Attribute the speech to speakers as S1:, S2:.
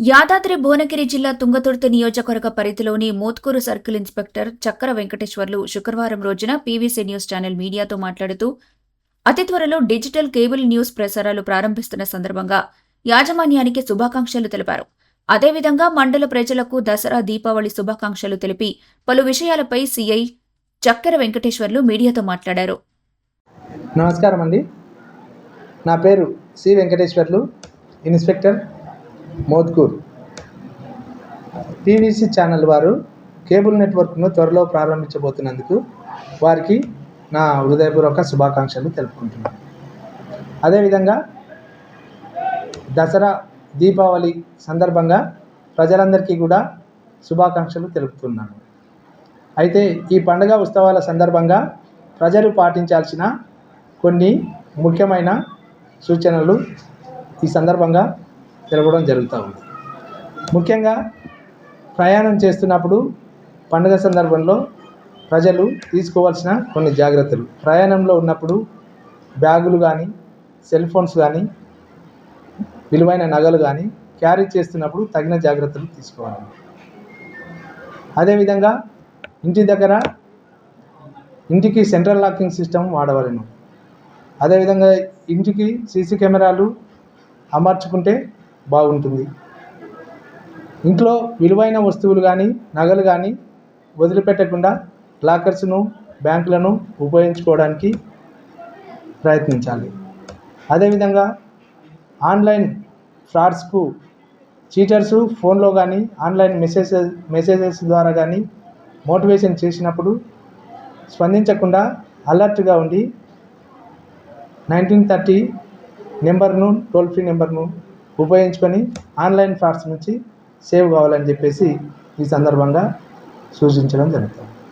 S1: యాదాద్రి భువనగిరి జిల్లా తుంగతుర్తి నియోజకవర్గ పరిధిలోని మోత్కూరు సర్కిల్ ఇన్స్పెక్టర్ చక్ర వెంకటేశ్వర్లు శుక్రవారం రోజున పీవీసీ న్యూస్ ఛానల్ మీడియాతో మాట్లాడుతూ అతి త్వరలో డిజిటల్ కేబుల్ న్యూస్ ప్రసారాలు ప్రారంభిస్తున్న సందర్భంగా యాజమాన్యానికి శుభాకాంక్షలు తెలిపారు. అదేవిధంగా మండల ప్రజలకు దసరా దీపావళి శుభాకాంక్షలు తెలిపి పలు విషయాలపై సీఐ చక్కెర వెంకటేశ్వర్లు మీడియాతో మాట్లాడారు.
S2: నమస్కారం అండి నా పేరు C Venkateswarlu inspector Mothkur PVC channel వారు కేబుల్ నెట్వర్క్ను త్వరలో ప్రారంభించబోతున్నందుకు వారికి నా హృదయపూర్వక శుభాకాంక్షలు తెలుపుకుంటున్నాను. అదేవిధంగా దసరా దీపావళి సందర్భంగా ప్రజలందరికీ కూడా శుభాకాంక్షలు తెలుపుతున్నాను. అయితే ఈ పండుగ ఉత్సవాల సందర్భంగా ప్రజలు పాటించాల్సిన కొన్ని ముఖ్యమైన సూచనలు ఈ సందర్భంగా తెలపడం జరుగుతూ ఉంది. ముఖ్యంగా ప్రయాణం చేస్తున్నప్పుడు పండుగ సందర్భంలో ప్రజలు తీసుకోవాల్సిన కొన్ని జాగ్రత్తలు. ప్రయాణంలో ఉన్నప్పుడు బ్యాగులు కానీ సెల్ ఫోన్స్ కానీ విలువైన నగలు కానీ క్యారీ చేస్తున్నప్పుడు తగిన జాగ్రత్తలు తీసుకోవాలి. అదేవిధంగా ఇంటి దగ్గర ఇంటికి సెంట్రల్ లాకింగ్ సిస్టమ్ వాడవలను. అదేవిధంగా ఇంటికి సీసీ కెమెరాలు అమర్చుకుంటే బాగుంటుంది. ఇంట్లో విలువైన వస్తువులు కానీ నగలు కానీ వదిలిపెట్టకుండా లాకర్స్ను బ్యాంకులను ఉపయోగించుకోవడానికి ప్రయత్నించాలి. అదేవిధంగా ఆన్లైన్ ఫ్రాడ్స్కు చీటర్స్ ఫోన్లో కానీ ఆన్లైన్ మెసేజెస్ మెసేజెస్ ద్వారా కానీ మోటివేషన్ చేసినప్పుడు స్పందించకుండా అలర్ట్గా ఉండి నైన్టీన్ థర్టీ నెంబర్ను టోల్ ఫ్రీ నెంబర్ను ఉపయోగించుకొని ఆన్లైన్ ఫ్రాడ్స్ నుంచి సేవ్ కావాలని చెప్పేసి ఈ సందర్భంగా సూచించడం జరుగుతుంది.